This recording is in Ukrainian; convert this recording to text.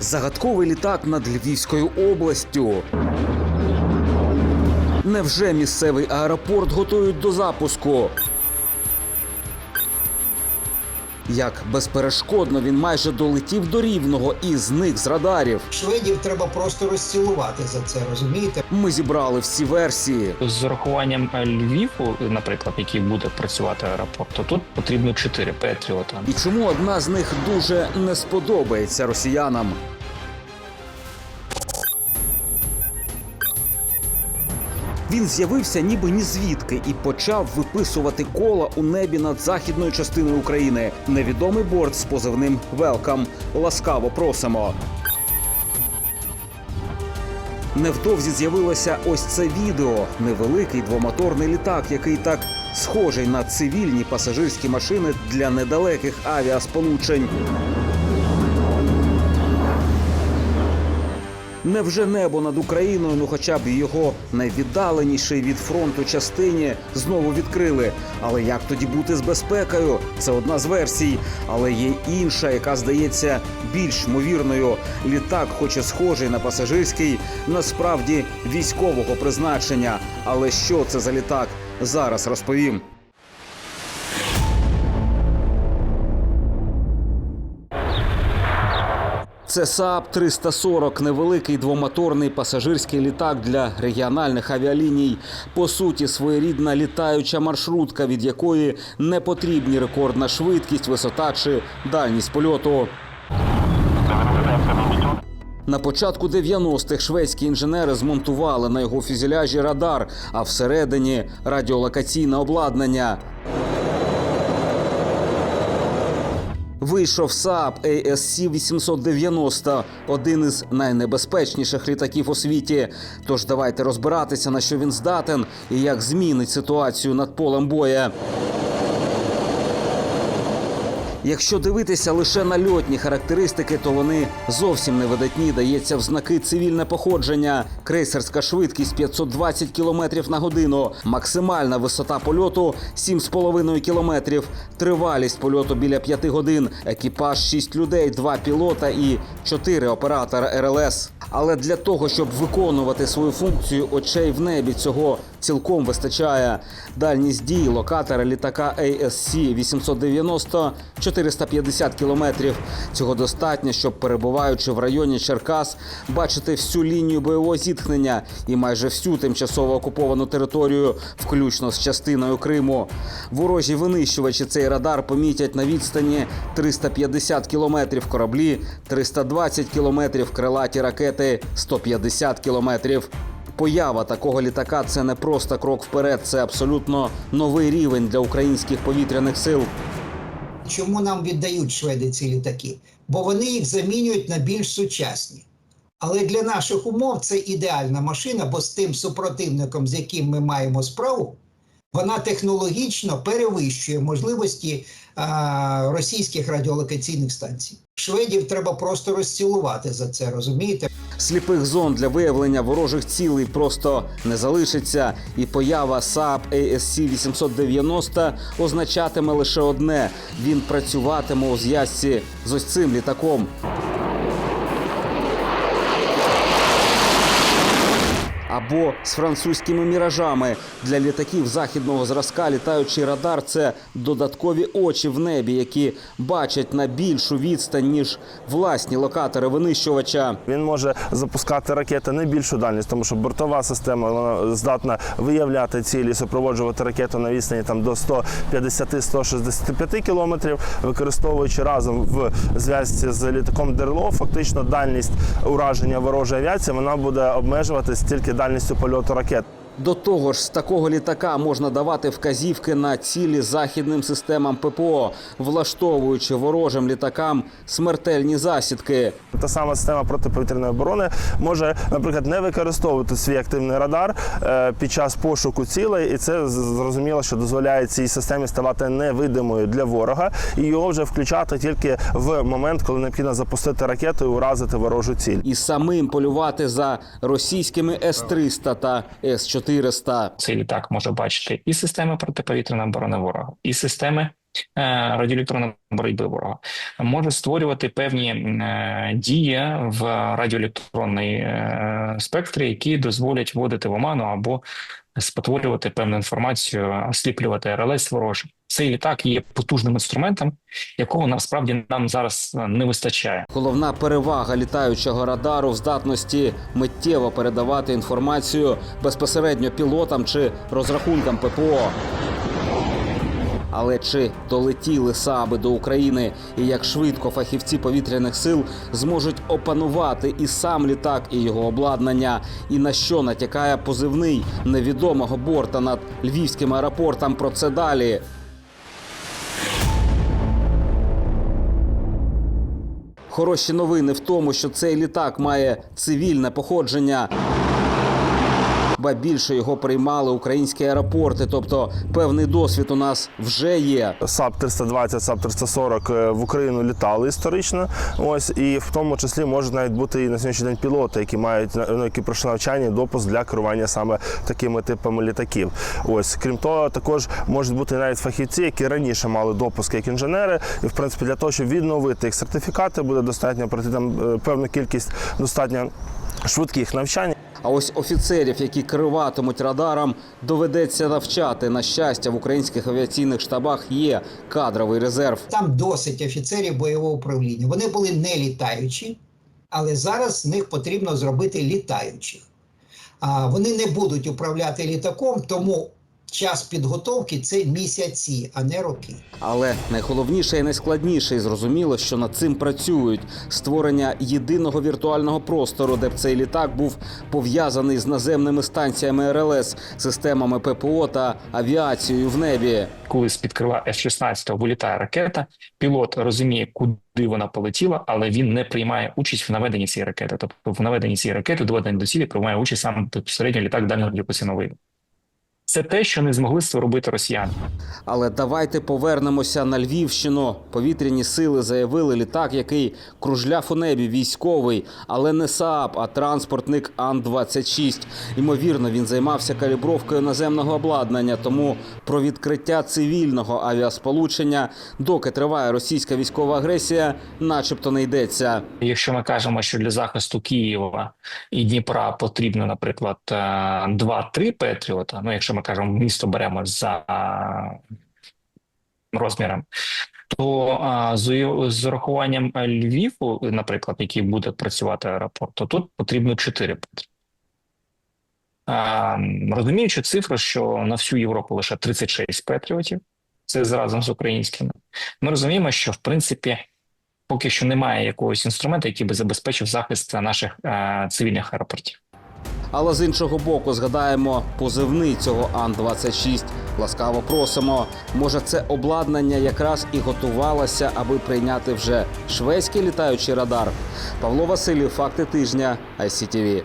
Загадковий літак над Львівською областю. Невже місцевий аеропорт готують до запуску? Як безперешкодно він майже долетів до рівного і зник з радарів. Шведів треба просто розцілувати за це, розумієте? Ми зібрали всі версії. З урахуванням е, Львіву, наприклад, який буде працювати аеропорт, то тут потрібно чотири Петріота. І чому одна з них дуже не сподобається росіянам? Він з'явився ніби ні звідки і почав виписувати кола у небі над західною частиною України. Невідомий борт з позивним Велкам. Ласкаво просимо. Невдовзі з'явилося ось це відео. Невеликий двомоторний літак, який так схожий на цивільні пасажирські машини для недалеких авіасполучень. Невже небо над Україною, ну хоча б його найвіддаленішій від фронту частині знову відкрили. Але як тоді бути з безпекою? Це одна з версій. Але є інша, яка здається більш ймовірною. Літак, хоч і схожий на пасажирський, насправді військового призначення. Але що це за літак? Зараз розповім. Це Saab 340 – невеликий двомоторний пасажирський літак для регіональних авіаліній. По суті, своєрідна літаюча маршрутка, від якої не потрібні рекордна швидкість, висота чи дальність польоту. На початку 90-х шведські інженери змонтували на його фюзеляжі радар, а всередині радіолокаційне обладнання. Вийшов Saab ASC 890 один із найнебезпечніших літаків у світі. Тож давайте розбиратися, на що він здатен і як змінить ситуацію над полем боя. Якщо дивитися лише на льотні характеристики, то вони зовсім не видатні. Дається в знаки цивільне походження. Крейсерська швидкість 520 км на годину, максимальна висота польоту 7,5 км, тривалість польоту біля 5 годин, екіпаж 6 людей, 2 пілота і 4 оператора РЛС. Але для того, щоб виконувати свою функцію очей в небі, цього цілком вистачає. Дальність дії локатора літака ASC 890 450 кілометрів. Цього достатньо, щоб перебуваючи в районі Черкас, бачити всю лінію бойового зіткнення і майже всю тимчасово окуповану територію, включно з частиною Криму. Ворожі винищувачі цей радар помітять на відстані 350 кілометрів кораблі, 320 кілометрів крилаті ракети, 150 кілометрів. Поява такого літака це не просто крок вперед, це абсолютно новий рівень для українських повітряних сил. Чому нам віддають шведи ці літаки? Бо вони їх замінюють на більш сучасні. Але для наших умов це ідеальна машина, бо з тим супротивником, з яким ми маємо справу, вона технологічно перевищує можливості а, російських радіолокаційних станцій. Шведів треба просто розцілувати за це, розумієте? Сліпих зон для виявлення ворожих цілей просто не залишиться, і поява Saab ASC 890 означатиме лише одне: він працюватиме у зв'язці з ось цим літаком. Або з французькими міражами для літаків західного зразка літаючий радар це додаткові очі в небі, які бачать на більшу відстань ніж власні локатори винищувача. Він може запускати ракети не більшу дальність, тому що бортова система вона здатна виявляти цілі, супроводжувати ракету на відстані там до 150-165 кілометрів, використовуючи разом в зв'язці з літаком ДРЛО, фактично дальність ураження ворожої авіації вона буде обмежуватись тільки дальністю польоту ракет. До того ж, з такого літака можна давати вказівки на цілі західним системам ППО, влаштовуючи ворожим літакам смертельні засідки. Та сама система протиповітряної оборони може, наприклад, не використовувати свій активний радар е, під час пошуку цілей, і це зрозуміло, що дозволяє цій системі ставати невидимою для ворога і його вже включати тільки в момент, коли необхідно запустити ракету і уразити ворожу ціль. І самим полювати за російськими С-300 та С-400. Цей літак може бачити і системи протиповітряної оборони ворога, і системи радіоелектронної боротьби ворога, може створювати певні е, дії в радіоелектронній е, спектрі, які дозволять вводити в оману або спотворювати певну інформацію, осліплювати РЛС ворожий. Цей літак є потужним інструментом, якого насправді нам зараз е, не вистачає. Головна перевага літаючого радару в здатності миттєво передавати інформацію безпосередньо пілотам чи розрахункам ППО. Але чи долетіли саби до України і як швидко фахівці повітряних сил зможуть опанувати і сам літак, і його обладнання, і на що натякає позивний невідомого борта над львівським аеропортом? Про це далі. Хороші новини в тому, що цей літак має цивільне походження. Ба більше його приймали українські аеропорти, тобто певний досвід у нас вже є. САП 320, САП 340 е, в Україну літали історично. Ось і в тому числі можуть навіть бути і на сьогоднішній день пілоти, які мають ну, які пройшли навчання допуск для керування саме такими типами літаків. Ось крім того, також можуть бути навіть фахівці, які раніше мали допуск як інженери, і в принципі для того, щоб відновити їх сертифікати, буде достатньо пройти там е, певну кількість достатньо швидких навчань. А ось офіцерів, які криватимуть радаром, доведеться навчати. На щастя, в українських авіаційних штабах є кадровий резерв. Там досить офіцерів бойового управління. Вони були не літаючі, але зараз з них потрібно зробити літаючих. А вони не будуть управляти літаком, тому час підготовки це місяці, а не роки. Але найголовніше і найскладніше, і зрозуміло, що над цим працюють створення єдиного віртуального простору, де б цей літак був пов'язаний з наземними станціями РЛС, системами ППО та авіацією в небі. коли з-під крила F-16 вилітає ракета, пілот розуміє, куди вона полетіла, але він не приймає участь в наведенні цієї ракети. Тобто в наведенні цієї ракети доведення до цілі приймає участь саме безпосередньо літак дальнього радіопосійного вияву. Це те, що не змогли робити росіяни. Але давайте повернемося на Львівщину. Повітряні сили заявили літак, який кружляв у небі, військовий, але не СААП, а транспортник Ан-26. Ймовірно, він займався калібровкою наземного обладнання. Тому про відкриття цивільного авіасполучення, доки триває російська військова агресія, начебто не йдеться. Якщо ми кажемо, що для захисту Києва і Дніпра потрібно, наприклад, е, 2-3 Петріота, ну якщо ми кажемо, місто беремо за розміром, то а, з, з урахуванням Львіву, наприклад, який буде працювати аеропорт, то тут потрібно 4 Петріоти. Розуміючи цифру, що на всю Європу лише 36 Петріотів, це разом з українськими, ми розуміємо, що в принципі поки що немає якогось інструменту, який би забезпечив захист наших е, цивільних аеропортів. Але з іншого боку, згадаємо позивний цього Ан-26. Ласкаво просимо. Може, це обладнання якраз і готувалося, аби прийняти вже шведський літаючий радар. Павло Васильєв, факти тижня, ICTV.